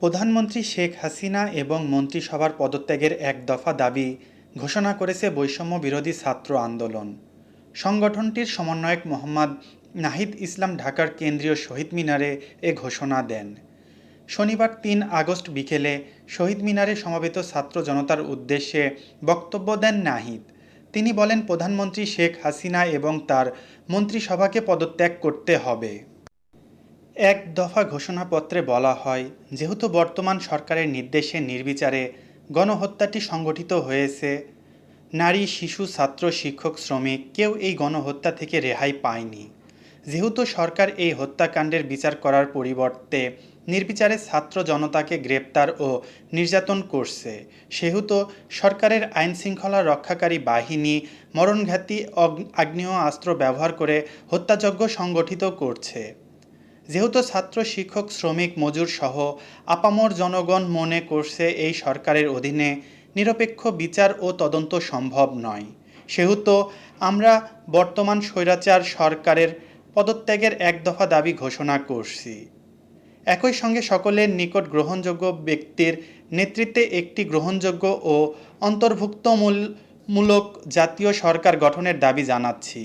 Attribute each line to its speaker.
Speaker 1: প্রধানমন্ত্রী শেখ হাসিনা এবং মন্ত্রিসভার পদত্যাগের এক দফা দাবি ঘোষণা করেছে বৈষম্য বিরোধী ছাত্র আন্দোলন। সংগঠনটির সমন্বয়ক মোহাম্মদ নাহিদ ইসলাম ঢাকার কেন্দ্রীয় শহীদ মিনারে এ ঘোষণা দেন। শনিবার তিন আগস্ট বিকেলে শহীদ মিনারে সমবেত ছাত্র জনতার উদ্দেশ্যে বক্তব্য দেন নাহিদ। তিনি বলেন, প্রধানমন্ত্রী শেখ হাসিনা এবং তার মন্ত্রিসভাকে পদত্যাগ করতে হবে। এক দফা ঘোষণাপত্রে বলা হয়, যেহেতু বর্তমান সরকারের নির্দেশে নির্বিচারে গণহত্যাটি সংগঠিত হয়েছে, নারী, শিশু, ছাত্র, শিক্ষক, শ্রমিক কেউ এই গণহত্যা থেকে রেহাই পায়নি। যেহেতু সরকার এই হত্যাকাণ্ডের বিচার করার পরিবর্তে নির্বিচারে ছাত্র জনতাকে গ্রেপ্তার ও নির্যাতন করছে, সেহেতু সরকারের আইন শৃঙ্খলা রক্ষাকারী বাহিনী মরণঘাতী আগ্নেয় অস্ত্র ব্যবহার করে হত্যাযজ্ঞ সংগঠিত করছে। যেহেতু ছাত্র, শিক্ষক, শ্রমিক, মজুর সহ আপামর জনগণ মনে করছে এই সরকারের অধীনে নিরপেক্ষ বিচার ও তদন্ত সম্ভব নয়। সেহেতু আমরা বর্তমান স্বৈরাচার সরকারের পদত্যাগের এক দফা দাবি ঘোষণা করছি। একই সঙ্গে সকলের নিকট গ্রহণযোগ্য ব্যক্তির নেতৃত্বে একটি গ্রহণযোগ্য ও অন্তর্ভুক্তমূলক জাতীয় সরকার গঠনের দাবি জানাচ্ছি।